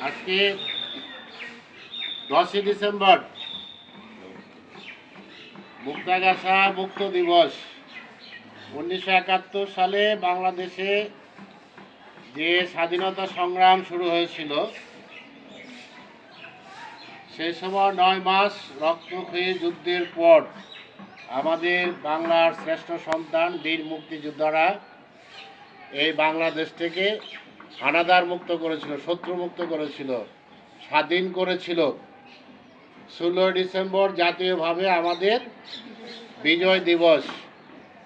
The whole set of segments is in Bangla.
আজকে দশই ডিসেম্বর, মুক্তাগাছা মুক্ত দিবস। উনিশশো একাত্তর সালে বাংলাদেশে যে স্বাধীনতা সংগ্রাম শুরু হয়েছিল সেই সময় নয় মাস রক্তক্ষয়ী যুদ্ধের পর আমাদের বাংলার শ্রেষ্ঠ সন্তান বীর মুক্তিযোদ্ধারা এই বাংলাদেশ থেকে হানাদার মুক্ত করেছিল, শত্রু মুক্ত করেছিল, স্বাধীন করেছিল। ষোলোই ডিসেম্বর জাতীয়ভাবে আমাদের বিজয় দিবস।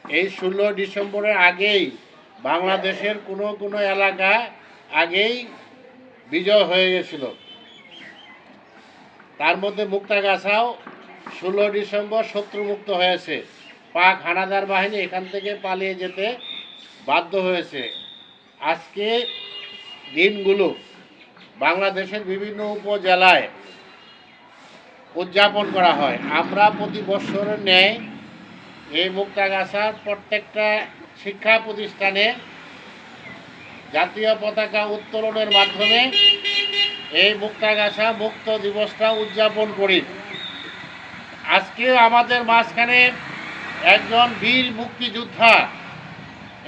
এই ষোলো ডিসেম্বরের আগেই বাংলাদেশের কোনো কোনো এলাকা আগেই বিজয় হয়ে গেছিল। তার মধ্যে মুক্তাগাছাও ষোলো ডিসেম্বর শত্রুমুক্ত হয়েছে। পাক হানাদার বাহিনী এখান থেকে পালিয়ে যেতে বাধ্য হয়েছে। আজকে দিনগুলো বাংলাদেশের বিভিন্ন উপজেলায় উদযাপন করা হয়। আমরা প্রতি বছরের ন্যায় এই মুক্তাগাছার প্রত্যেকটা শিক্ষা প্রতিষ্ঠানে জাতীয় পতাকা উত্তোলনের মাধ্যমে এই মুক্তাগাছা মুক্ত দিবসটা উদযাপন করি। আজকে আমাদের মাঝখানে একজন বীর মুক্তিযোদ্ধা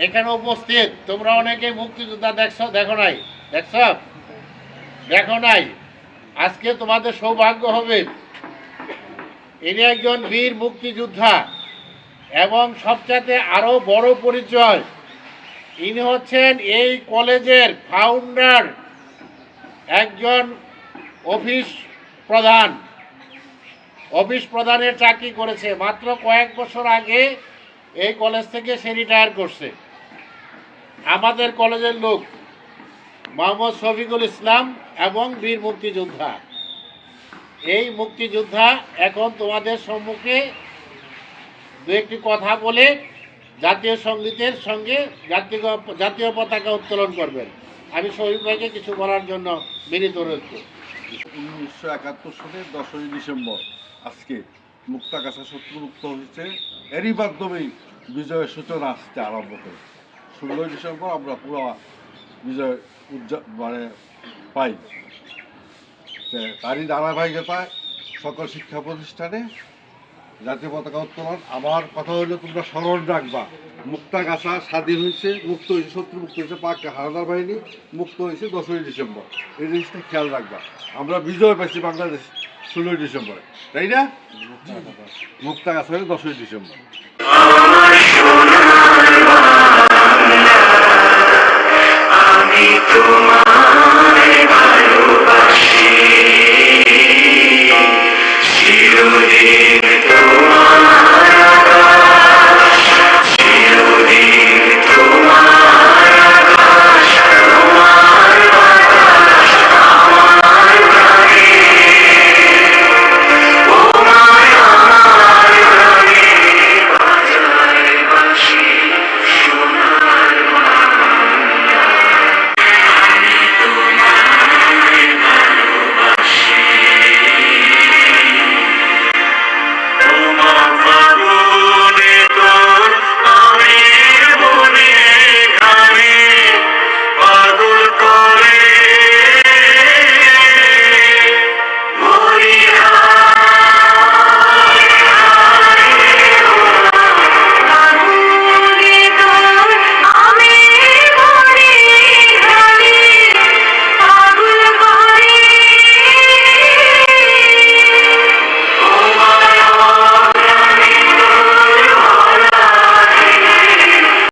এখানে উপস্থিত। তোমরা অনেকে মুক্তিযোদ্ধা দেখছ, দেখো নাই? দেখছ? দেখো নাই? আজকে তোমাদের সৌভাগ্য হবে। ইনি একজন বীর মুক্তিযোদ্ধা এবং সবচাইতে আরও বড় পরিচয়, ইনি হচ্ছেন এই কলেজের ফাউন্ডার একজন অফিস প্রধান। অফিস প্রধানের চাকরি করেছে। মাত্র কয়েক বছর আগে এই কলেজ থেকে সে রিটায়ার করছে। আমাদের কলেজের লোক মোহাম্মদ শফিকুল ইসলাম এবং বীর মুক্তিযোদ্ধা। এই মুক্তিযোদ্ধা এখন তোমাদের সম্মুখে দু একটি কথা বলে জাতীয় সঙ্গীতের সঙ্গে জাতীয় জাতীয় পতাকা উত্তোলন করবেন। আমি শহীদ ভাইকে কিছু বলার জন্য বিনীত অনুরোধ উনিশশো একাত্তর সালের দশই ডিসেম্বর আজকে মুক্তাগাছা শত্রুমুক্ত হয়েছে। এরই মাধ্যমেই বিজয়ের সূচনা আসতে আরম্ভ করে ষোলোই ডিসেম্বর আমরা পুরো বিজয় উদযা মানে পাই। তারই ধারাবাহিকতায় সকল শিক্ষা প্রতিষ্ঠানে জাতীয় পতাকা উত্তোলন। আমার কথা হলো, তোমরা স্মরণ রাখবা। মুক্তাগাছা স্বাধীন হয়েছে, মুক্ত হয়েছে, শত্রু মুক্ত হয়েছে, পাক হানাদার বাহিনী মুক্ত হয়েছে দশই ডিসেম্বর। এই জিনিসটা খেয়াল রাখবা। আমরা বিজয় পাইছি বাংলাদেশ ষোলোই ডিসেম্বরে, তাই না? মুক্তাগাছা হলো দশই ডিসেম্বর। তোমার